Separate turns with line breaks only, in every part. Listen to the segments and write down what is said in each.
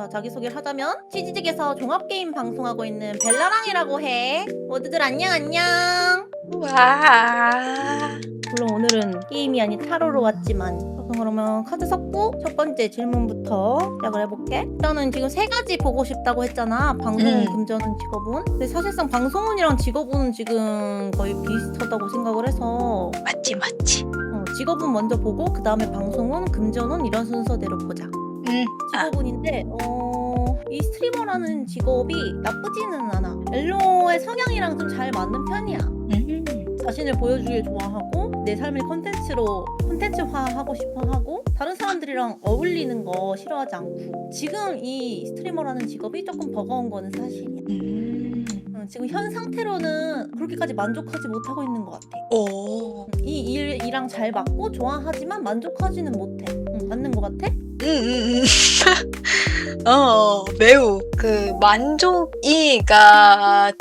자, 자기소개를 하자면 치즈직에서 종합게임 방송하고 있는 벨라랑이라고 해. 모두들 안녕 안녕.
와.
물론 오늘은 게임이 아닌 타로로 왔지만 우선 그러면 카드 섞고 첫 번째 질문부터 시작을 해볼게. 일단은 지금 세 가지 보고 싶다고 했잖아. 방송운,
음.
금전운, 직업운. 근데 사실상 방송운이랑 직업운은 지금 거의 비슷하다고 생각을 해서
맞지 맞지.
어, 직업운 먼저 보고 그 다음에 방송운, 금전운 이런 순서대로 보자.
응. 아.
직업운인데 어, 이 스트리머라는 직업이 나쁘지는 않아. 엘로의 성향이랑 좀 잘 맞는 편이야.
음.
자신을 보여주길 좋아하고 내 삶을 컨텐츠로 컨텐츠화하고 싶어하고 다른 사람들이랑 어울리는 거 싫어하지 않고 지금 이 스트리머라는 직업이 조금 버거운 거는 사실이야.
음.
응, 지금 현 상태로는 그렇게까지 만족하지 못하고 있는 것 같아.
오.
이 일이랑 잘 맞고 좋아하지만 만족하지는 못해. 응, 맞는 것 같아?
음, 음, 음. 어, 매우 그 만족이가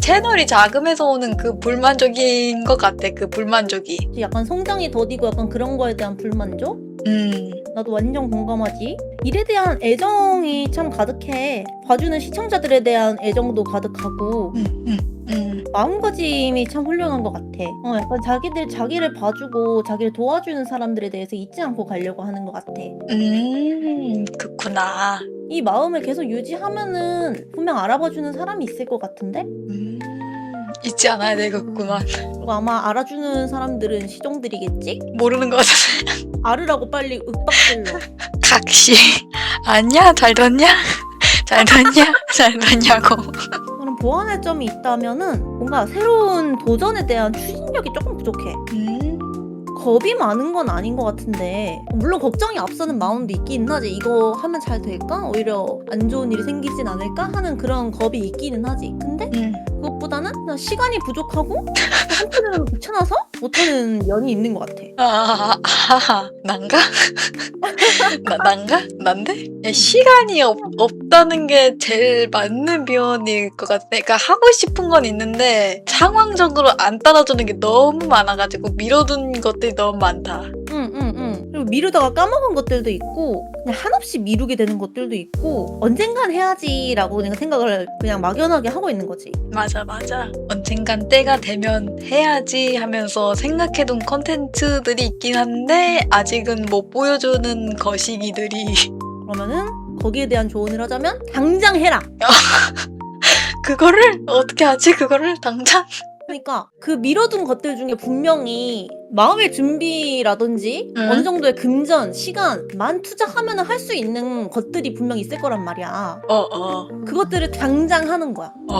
채널이 작음에서 오는 그 불만족인 것 같아. 그 불만족이.
약간 성장이 더디고 약간 그런 거에 대한 불만족?
음.
나도 완전 공감하지. 일에 대한 애정이 참 가득해. 봐주는 시청자들에 대한 애정도 가득하고
음. 음. 음.
마음가짐이 참 훌륭한 것 같아. 어, 약간 자기들 자기를 봐주고 자기를 도와주는 사람들에 대해서 잊지 않고 가려고 하는 것 같아.
음. 그렇구나.
이 마음을 계속 유지하면은 분명 알아봐주는 사람이 있을 것 같은데?
음. 잊지 않아야 되겠구만.
그리고 아마 알아주는 사람들은 시종들이겠지?
모르는 것 같아.
알으라고 빨리 윽박질러.
각시. 아니야, 잘 뒀냐? 잘 뒀냐? 잘 뒀냐고.
보완할 점이 있다면은 뭔가 새로운 도전에 대한 추진력이 조금 부족해.
음.
겁이 많은 건 아닌 것 같은데 물론 걱정이 앞서는 마음도 있기는 하지 이거 하면 잘 될까? 오히려 안 좋은 일이 생기진 않을까? 하는 그런 겁이 있기는 하지 근데
음.
그것보다는 그냥 시간이 부족하고 한편으로는 귀찮아서 못하는 면이 있는 것 같아
아, 아, 난가? 나, 난가? 난데? 야, 시간이 없, 없다는 게 제일 맞는 비원일 것 같아. 그러니까 하고 싶은 건 있는데 상황적으로 안 따라주는 게 너무 많아가지고 미뤄둔 것들이 너무 많다.
응응응 그리고 미루다가 까먹은 것들도 있고 그냥 한없이 미루게 되는 것들도 있고 언젠간 해야지라고 생각을 그냥 막연하게 하고 있는 거지
맞아, 맞아. 언젠간 때가 되면 해야지 하면서 생각해둔 컨텐츠들이 있긴 한데 아직은 못 보여주는 거시기들이
그러면은 거기에 대한 조언을 하자면 당장 해라
그거를 어떻게 하지? 그거를 당장?
그러니까 그 미뤄둔 것들 중에 분명히 마음의 준비라든지
응.
어느 정도의 금전, 시간만 투자하면 할 수 있는 것들이 분명히 있을 거란 말이야.
어, 어.
그것들을 당장 하는 거야.
오.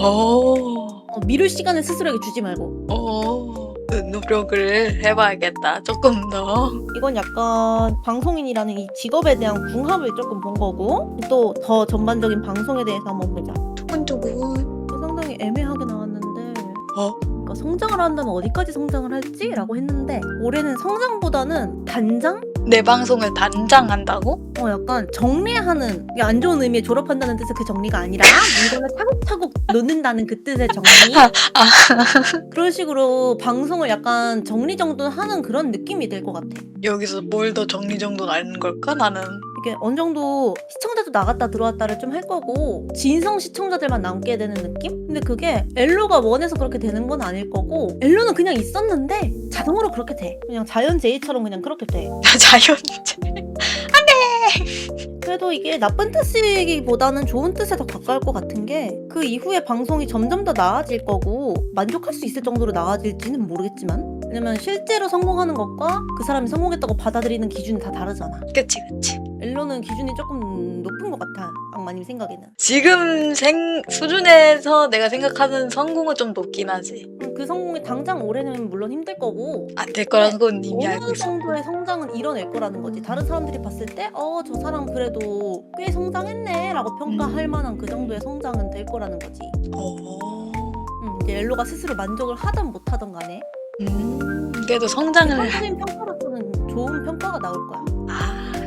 어, 미룰 시간을 스스로에게 주지 말고.
오. 그 노력을 해봐야겠다. 조금 더.
이건 약간 방송인이라는 이 직업에 대한 궁합을 조금 본 거고 또 더 전반적인 방송에 대해서 한번 보자.
두근두근.
상당히 애매하게 나왔는데
어?
그러니까 성장을 한다면 어디까지 성장을 할지? 라고 했는데 올해는 성장보다는 단장?
내 방송을 단장 한다고?
어 약간 정리하는 이게 안 좋은 의미의 졸업한다는 뜻의 그 정리가 아니라 물건을 차곡차곡 놓는다는 그 뜻의 정리
아.
그런 식으로 방송을 약간 정리정돈하는 그런 느낌이 될 것 같아
여기서 뭘 더 정리정돈 하는 걸까? 나는.
이게 어느 정도 시청자도 나갔다 들어왔다를 좀 할 거고 진성 시청자들만 남게 되는 느낌? 근데 그게 엘로가 원해서 그렇게 되는 건 아닐 거고 엘로는 그냥 있었는데 자동으로 그렇게 돼 그냥 자연재해처럼 그냥 그렇게 돼
자연재.
그래도 이게 나쁜 뜻이기보다는 좋은 뜻에 더 가까울 것 같은 게 그 이후에 방송이 점점 더 나아질 거고 만족할 수 있을 정도로 나아질지는 모르겠지만 왜냐면 실제로 성공하는 것과 그 사람이 성공했다고 받아들이는 기준이 다 다르잖아
그치, 그치.
엘로는 기준이 조금 높은 것 같아 악마님 생각에는
지금 생, 수준에서 내가 생각하는 성공은 좀 높긴 하지.
음, 그 성공이 당장 올해는 물론 힘들 거고
안 될 거라는 건 이미 알고
어느
있어.
정도의 성장은 이뤄낼 거라는 거지 다른 사람들이 봤을 때 어 저 사람 그래도 꽤 성장했네 라고 평가할
음.
만한 그 정도의 성장은 될 거라는 거지
오.
음, 이제 엘로가 스스로 만족을 하든 못하든 간에
음. 그래도 성장을
객관적인 평가로서는 좋은 평가가 나올 거야.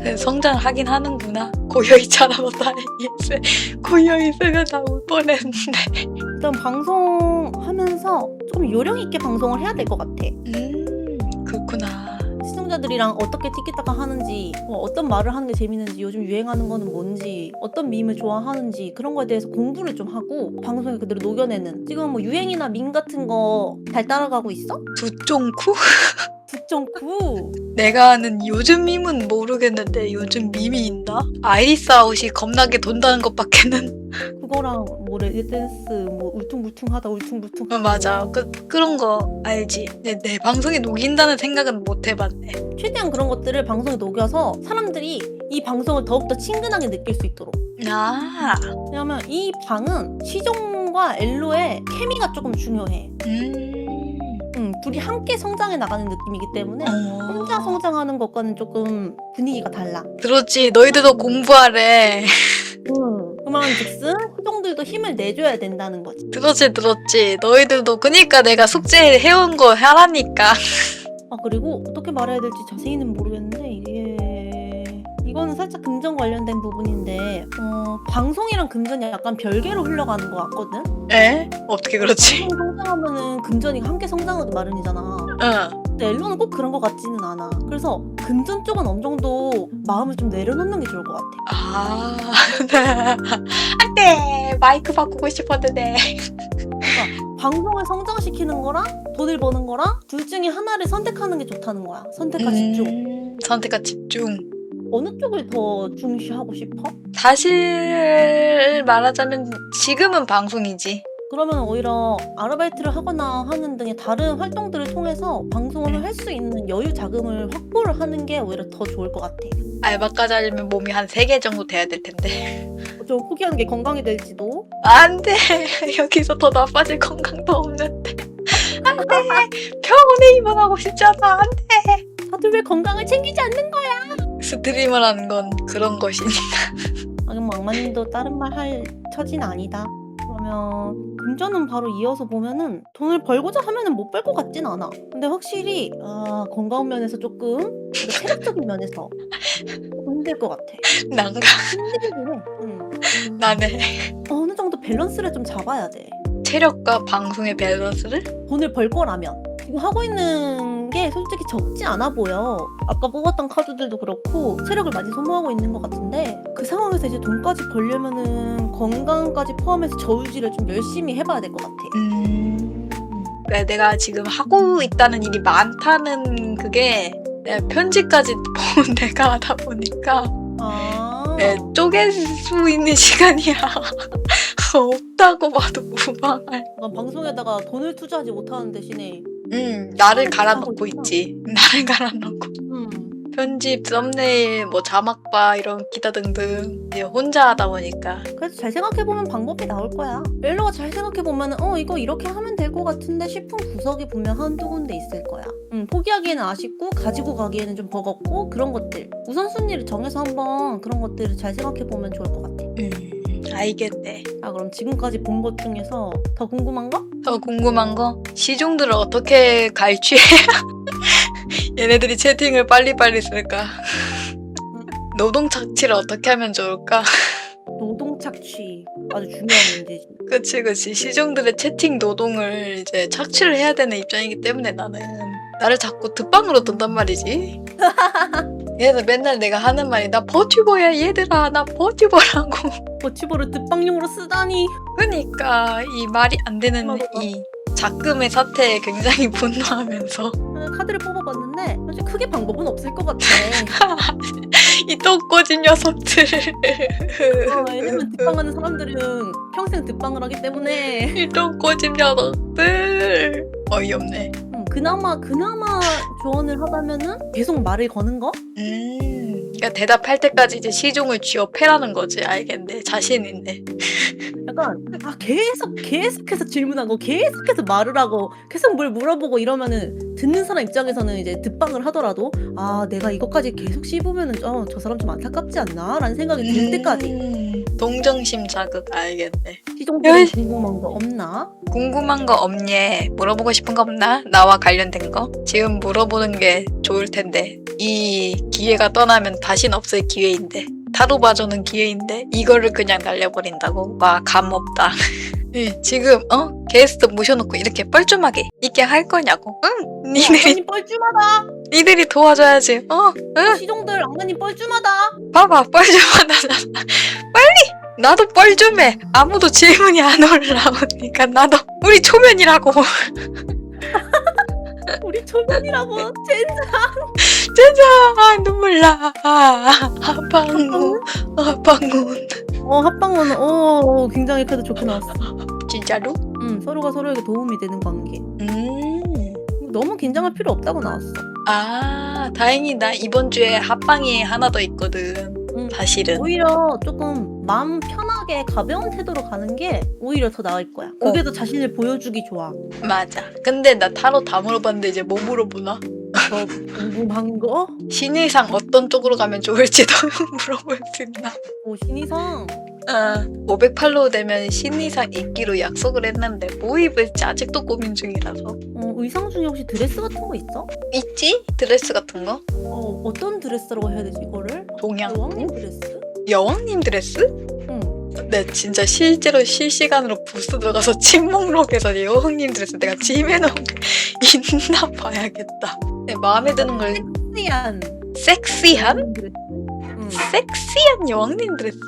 아, 그래도 성장을 하긴 하는구나. 고여 있잖아, 뭐 다행히. 고여 있으면 다울 뻔했는데.
일단 방송하면서 좀 요령 있게 방송을 해야 될 것 같아.
음, 그렇구나.
시청자 시청자들이랑 어떻게 티키타카 하는지 뭐 어떤 말을 하는 게 재밌는지 요즘 유행하는 거는 뭔지 어떤 밈을 좋아하는지 그런 거에 대해서 공부를 좀 하고 방송에 그대로 녹여내는 지금 뭐 유행이나 밈 같은 거 잘 따라가고 있어?
두쫑쿠?
9.9
내가 아는 요즘 밈은 모르겠는데 요즘 밈이 있나? 아이리스 아웃이 겁나게 돈다는 것밖에는.
그거랑 뭐 레드댄스 뭐 울퉁불퉁하다 울퉁불퉁.
어, 맞아. 그, 그런 거 알지? 내, 내 방송에 녹인다는 생각은 못 해봤네.
최대한 그런 것들을 방송에 녹여서 사람들이 이 방송을 더욱더 친근하게 느낄 수 있도록.
아.
왜냐면 이 방은 시종과 엘로의 케미가 조금 중요해.
음.
음, 둘이 함께 성장해 나가는 느낌이기 때문에 혼자
어.
성장하는 것과는 조금 분위기가 달라.
들었지. 너희들도 공부하래.
음. 그만즉슨 시종들도 힘을 내줘야 된다는 거지.
들었지 들었지. 너희들도 그니까 내가 숙제 해온 거 하라니까.
아 그리고 어떻게 말해야 될지 자세히는 모르겠는데 이게 이거는 살짝 금전 관련된 부분인데 어, 방송이랑 금전이 약간 별개로 흘러가는 것 같거든.
에? 어떻게 그렇지?
방송 성장하면은 금전이 함께 성장하기 마련이잖아.
응
근데 엘로는 꼭 그런 것 같지는 않아. 그래서 금전 쪽은 어느 정도 마음을 좀 내려놓는 게 좋을 것 같아.
아, 안돼 마이크 바꾸고 싶었는데.
방송을 성장시키는 거랑 돈을 버는 거랑 둘 중에 하나를 선택하는 게 좋다는 거야. 선택과 집중.
음, 선택과 집중.
어느 쪽을 더 중시하고 싶어?
사실 말하자면 지금은 방송이지.
그러면 오히려 아르바이트를 하거나 하는 등의 다른 활동들을 통해서 방송을
음.
할수 있는 여유 자금을 확보를 하는 게 오히려 더 좋을 것 같아.
알바까지 하려면 몸이 한 3개 정도 돼야 될 텐데.
좀 포기하는 게 건강이 될지도.
안 돼 여기서 더 나빠질 건강도 없는데. 안 돼 병원에 입원하고 싶잖아. 안 돼.
다들 왜 건강을 챙기지 않는 거야?
스트리머라는 건 그런 것이니.
아, 그럼 악마님도 다른 말 할 처지는 아니다. 그러면 금전은 바로 이어서 보면은 돈을 벌고자 하면은 못 벌 것 같진 않아. 근데 확실히 아, 건강 면에서 조금 그리고 체력적인 면에서 힘들 것 같아.
난가
힘들긴 해. 응.
나네.
어느 정도 밸런스를 좀 잡아야 돼.
체력과 방송의 밸런스를
돈을 벌 거라면 지금 하고 있는 게 솔직히 적지 않아 보여. 아까 뽑았던 카드들도 그렇고 체력을 많이 소모하고 있는 것 같은데 그 상황에서 이제 돈까지 벌려면은 건강까지 포함해서 저유지를 좀 열심히 해봐야 될 것 같아.
음... 네, 내가 지금 하고 있다는 일이 많다는 그게 내가 편집까지 본 내가 하다 보니까
아,
네, 쪼갤 수 있는 시간이야 없다고 봐도 무방할
방송에다가 돈을 투자하지 못하는 대신에
음 나를
하고
갈아놓고
있구나.
있지 나를 갈아놓고
음,
편집, 썸네일, 뭐 자막바 이런 기타 등등 이제 혼자 하다 보니까
그래서 잘 생각해보면 방법이 나올 거야. 멜로가 잘 생각해보면 어 이거 이렇게 하면 될 것 같은데 싶은 구석이 분명 한두 군데 있을 거야. 음, 포기하기에는 아쉽고 가지고 가기에는 좀 버겁고 그런 것들 우선순위를 정해서 한번 그런 것들을 잘 생각해보면 좋을 것 같아.
음 알겠네
아 그럼 지금까지 본 것 중에서 더 궁금한 거?
더 궁금한 거? 시종들을 어떻게 갈취해 얘네들이 채팅을 빨리빨리 쓸까? 노동 착취를 어떻게 하면 좋을까?
노동 착취. 아주 중요한 문제지.
그치 그치. 시종들의 채팅 노동을 이제 착취를 해야 되는 입장이기 때문에 나는 나를 자꾸 득방으로 둔단 말이지 얘들 맨날 내가 하는 말이 나 버튜버야 얘들아. 나 버튜버라고.
버치버를 득방용으로 쓰다니.
그러니까 이 말이 안 되는
맞아.
이 작금의 사태에 굉장히 분노하면서.
아, 카드를 뽑아봤는데 사실 크게 방법은 없을 것 같아.
이 똥꼬진 녀석들.
어, 왜냐면 득방하는 사람들은 평생 득방을 하기 때문에.
이 똥꼬진 녀석들. 어이없네.
음, 그나마 그나마 조언을 하다면은 계속 말을 거는 거?
음 그러니까 대답할 때까지 이제 시종을 쥐어 패라는 거지 알겠네 자신 있네
약간 아 계속 계속해서 질문하고 계속해서 말을 하고 계속 뭘 물어보고 이러면은 듣는 사람 입장에서는 이제 득방을 하더라도 아 내가 이것까지 계속 씹으면은 어, 저 사람 좀 안타깝지 않나라는 생각이 들 때까지
음, 동정심 자극 알겠네
시종들은
여이.
궁금한 거 없나?
궁금한 거 없니? 물어보고 싶은 거 없나? 나와 관련된 거? 지금 물어보는 게 좋을 텐데 이 기회가 떠나면 다신 없을 기회인데 타로 봐주는 기회인데 이거를 그냥 날려버린다고? 와 감 없다 예, 지금 어 게스트 모셔놓고 이렇게 뻘쭘하게 있게 할 거냐고. 응, 니들이
뻘쭘하다.
니들이 도와줘야지. 어, 응,
시종들 악마님 뻘쭘하다.
봐봐 뻘쭘하다잖아. 빨리 나도 뻘쭘해. 아무도 질문이 안 올라오니까 나도 우리 초면이라고.
우리 초면이라고 젠장.
아 눈물 나. 아, 하방문, 하방문.
어 합방은 어 굉장히 그래도 좋게 나왔어.
진짜로?
응 서로가 서로에게 도움이 되는 관계.
음.
너무 긴장할 필요 없다고 나왔어.
아 다행이다. 이번 주에 합방이 하나 더 있거든.
응.
사실은.
오히려 조금 마음 편 하게 가벼운 태도로 가는 게 오히려 더 나을 거야. 그게 더 자신을 보여주기 좋아.
맞아. 근데 나 타로 다 물어봤는데 이제 뭐 물어보나?
더 궁금한 거?
신의상 어떤 쪽으로 가면 좋을지도 물어볼 수 있나?
오 신이상.
아, 508로 되면 신의상 입기로 약속을 했는데 뭐 입을지 아직도 고민 중이라서.
어, 의상 중에 혹시 드레스 같은 거 있어?
있지? 드레스 같은 거?
어 어떤 드레스라고 해야 되지 이거를?
동양.
여왕님 드레스?
여왕님 드레스?
응.
네, 진짜 실제로 실시간으로 부스 들어가서 침묵록에서 여왕님 드레스 내가 짐해놓은 게 있나 봐야겠다. 네, 마음에 드는 걸
섹시한.
섹시한?
응.
섹시한 여왕님 드레스?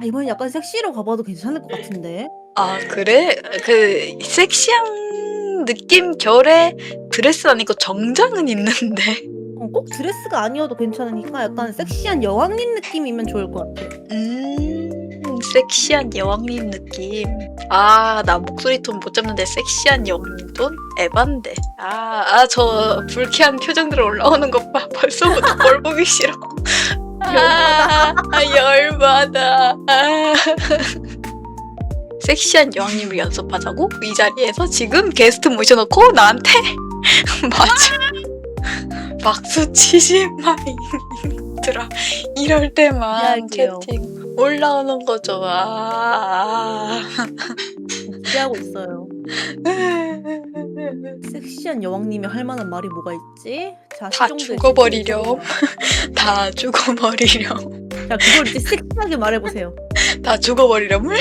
아, 이번엔 약간 섹시로 가봐도 괜찮을 것 같은데.
아 그래? 그 섹시한 느낌 결의 드레스 아니고 정장은 있는데
어, 꼭 드레스가 아니어도 괜찮으니까 약간 섹시한 여왕님 느낌이면 좋을 것 같아.
음 섹시한 여왕님 느낌. 아 나 목소리 톤 못 잡는데 섹시한 여왕님 톤? 에반데. 아 아 저 불쾌한 표정들 올라오는 것 봐. 벌써부터 꼴 보기 싫어. 아, 아 열받아. 아. 섹시한 여왕님을 연습하자고? 이 자리에서 지금 게스트 모셔놓고 나한테? 맞아. 박수 치지 마 이들아. 이럴 때만
미안해요.
채팅 올라오는 거죠 아.
기대하고 있어요. 섹시한 여왕님이 할 만한 말이 뭐가 있지? 자,
다 죽어버리렴 다 죽어버리렴
자, 그걸 이제 섹시하게 말해보세요.
다 죽어버리렴을?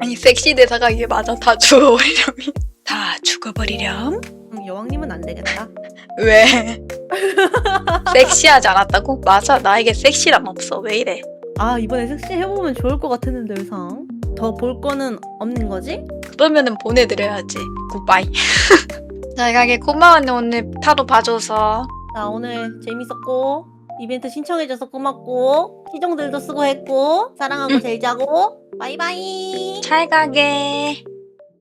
아니 섹시 대사가 이게 맞아 다 죽어버리렴이 다 죽어버리렴?
응, 여왕님은 안 되겠다.
왜? 섹시하지 않았다고? 맞아 나에게 섹시란 없어 왜 이래
아, 이번에 섹시 해보면 좋을 것 같았는데, 의상. 더 볼 거는 없는 거지?
그러면은 보내드려야지 굿바이 잘 가게 고마웠네 오늘 타로 봐줘서
자, 오늘 재밌었고, 이벤트 신청해줘서 고맙고, 시종들도 수고했고, 사랑하고 잘 자고, 바이바이!
잘 가게